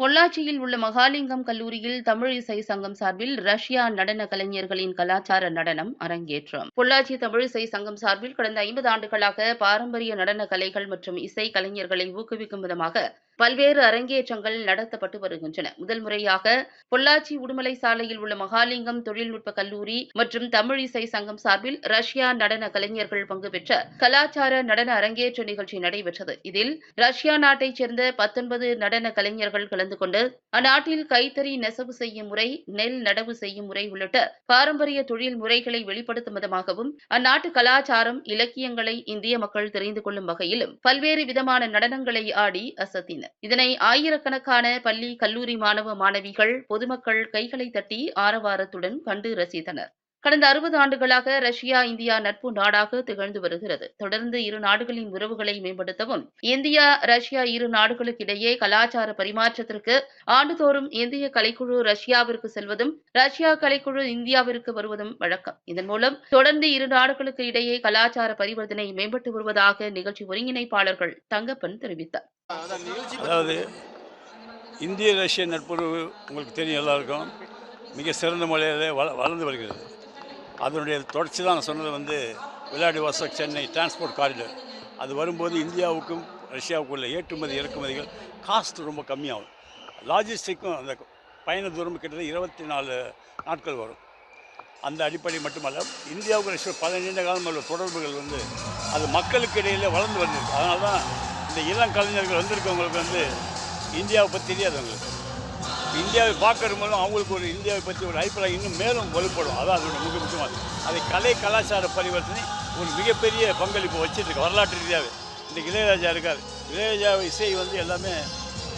பொள்ளாச்சியில் உள்ள மகாலிங்கம் கல்லூரியில் தமிழ் இசை சங்கம் சார்பில் ரஷ்யா நடன கலைஞர்களின் கலாச்சார நடனம் அரங்கேற்றம். பொள்ளாச்சி தமிழ் இசை சங்கம் சார்பில் கடந்த ஐம்பது ஆண்டுகளாக பாரம்பரிய நடன கலைகள் மற்றும் இசை கலைஞர்களை ஊக்குவிக்கும் விதமாக பல்வேறு அரங்கேற்றங்கள் நடத்தப்பட்டு வருகின்றன. முதல் முறையாக பொள்ளாச்சி உடுமலை சாலையில் உள்ள மகாலிங்கம் தொழில்நுட்ப கல்லூரி மற்றும் தமிழ் இசை சங்கம் சார்பில் ரஷ்யா நடன கலைஞர்கள் பங்கு பெற்ற கலாச்சார நடன அரங்கேற்ற நிகழ்ச்சி நடைபெற்றது. இதில் ரஷ்யா நாட்டைச் சேர்ந்த பத்தொன்பது நடன கலைஞர்கள் கலந்து கொண்டு அந்நாட்டில் கைத்தறி நெசவு செய்யும் முறை நெல் நடவு செய்யும் முறை உள்ளிட்ட பாரம்பரிய தொழில் முறைகளை வெளிப்படுத்தும் விதமாகவும் அந்நாட்டு கலாச்சாரம் இலக்கியங்களை இந்திய மக்கள் தெரிந்து கொள்ளும் வகையிலும் பல்வேறு விதமான நடனங்களை ஆடி அசத்தினர் இதனை ஆயிரக்கணக்கான பள்ளி கல்லூரி மாணவ மாணவிகள் பொதுமக்கள் கைகளை தட்டி ஆரவாரத்துடன் கண்டு ரசித்தனர். கடந்த அறுபது ஆண்டுகளாக ரஷ்யா இந்தியா நட்பு நாடாக திகழ்ந்து வருகிறது. தொடர்ந்து இரு நாடுகளின் உறவுகளை மேம்படுத்தவும் இந்தியா ரஷ்யா இரு நாடுகளுக்கிடையே கலாச்சார பரிமாற்றத்திற்கு ஆண்டுதோறும் இந்திய கலைக்குழு ரஷ்யாவிற்கு செல்வதும் ரஷ்யா கலைக்குழு இந்தியாவிற்கு வருவதும் வழக்கம். இதன் மூலம் தொடர்ந்து இரு நாடுகளுக்கு இடையே கலாச்சார பரிவர்த்தனை மேம்பட்டு வருவதாக நிகழ்ச்சி ஒருங்கிணைப்பாளர்கள் தங்கப்பன் தெரிவித்தார். அதாவது இந்திய ரஷ்ய நட்புறவு உங்களுக்கு தெரியும் எல்லாருக்கும். மிக சிறந்த முறையில் வள வளர்ந்து வருகிறது. அதனுடைய தொடர்ச்சி தான் நான் சொன்னது வந்து விளையாடு வாசக் சென்னை டிரான்ஸ்போர்ட் காரிடர் அது வரும்போது இந்தியாவுக்கும் ரஷ்யாவுக்கும் உள்ள ஏற்றுமதி இறக்குமதிகள் காஸ்ட் ரொம்ப கம்மியாகும். லாஜிஸ்டிக்கும் அந்த பயண தூரம் கிட்டத்தட்ட இருபத்தி நாலு நாட்கள் வரும். அந்த அடிப்படை மட்டுமல்ல இந்தியாவுக்கு ரஷ்யா பல நீண்ட காலம் உள்ள தொடர்புகள் வந்து அது மக்களுக்கு இடையில வளர்ந்து வந்திருக்கு. அதனால தான் இந்த இளம் கலைஞர்கள் வந்திருக்கவங்களுக்கு வந்து இந்தியாவை பற்றி தெரியாது அவங்களுக்கு. இந்தியாவை பார்க்கறது மூலம் அவங்களுக்கு ஒரு இந்தியாவை பற்றி ஒரு அபிப்பிராயம் இன்னும் மேலும் வலுப்படும். அதான் அதோட மிக முக்கியமானது. அதை கலை கலாச்சார பரிவர்த்தனை ஒரு மிகப்பெரிய பங்களிப்பு வச்சுருக்கு வரலாற்று ரீதியாகவே. இன்றைக்கி இளையராஜா இருக்கார். இளையராஜா இசை வந்து எல்லாமே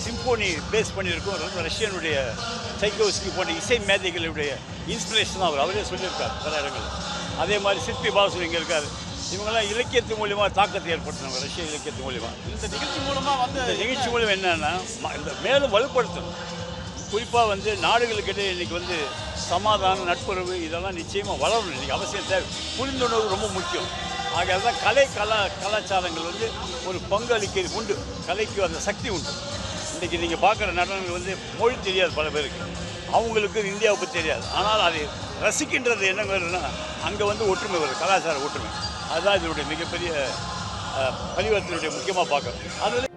சிம்போனி பேஸ் பண்ணியிருக்கோம். ரொம்ப ரஷ்யனுடைய சைக்கோஸ்கி போன்ற இசை மேதைகளுடைய இன்ஸ்பிரேஷன் அவர் அவரே சொல்லியிருக்கார் பல இடங்கள் அதே மாதிரி சிற்பி பாலசு இங்கே இருக்கார். இவங்கெல்லாம் இலக்கியத்து மூலியமா தாக்கத்தை ஏற்படுத்தினாங்க ரஷ்ய இலக்கியத்து மூலியமா. இந்த நிகழ்ச்சி மூலமா வந்து நிகழ்ச்சி மூலம் என்னன்னா இந்த மேலும் வலுப்படுத்தணும். குறிப்பாக வந்து நாடுகளுக்கிடையே இன்னைக்கு வந்து சமாதானம் நட்புறவு இதெல்லாம் நிச்சயமாக வளரணும். இன்னைக்கு அவசியம் தேவை. புரிந்துணர்வு ரொம்ப முக்கியம். ஆக தான் கலை கலா கலாச்சாரங்கள் வந்து ஒரு பங்களிக்கிறது உண்டு. கலைக்கு அந்த சக்தி உண்டு. இன்றைக்கி நீங்கள் பார்க்குற நடனங்கள் வந்து மொழி தெரியாது பல பேருக்கு. அவங்களுக்கு இந்தியாவை பற்றி தெரியாது. ஆனால் அதை ரசிக்கின்றது என்ன வருதுன்னா அங்கே வந்து ஒற்றுமை வருது கலாச்சார ஒற்றுமை. அதுதான் இதனுடைய மிகப்பெரிய அஹ், பரிவர்த்தனையுடைய முக்கியமாக பார்க்குறோம் அது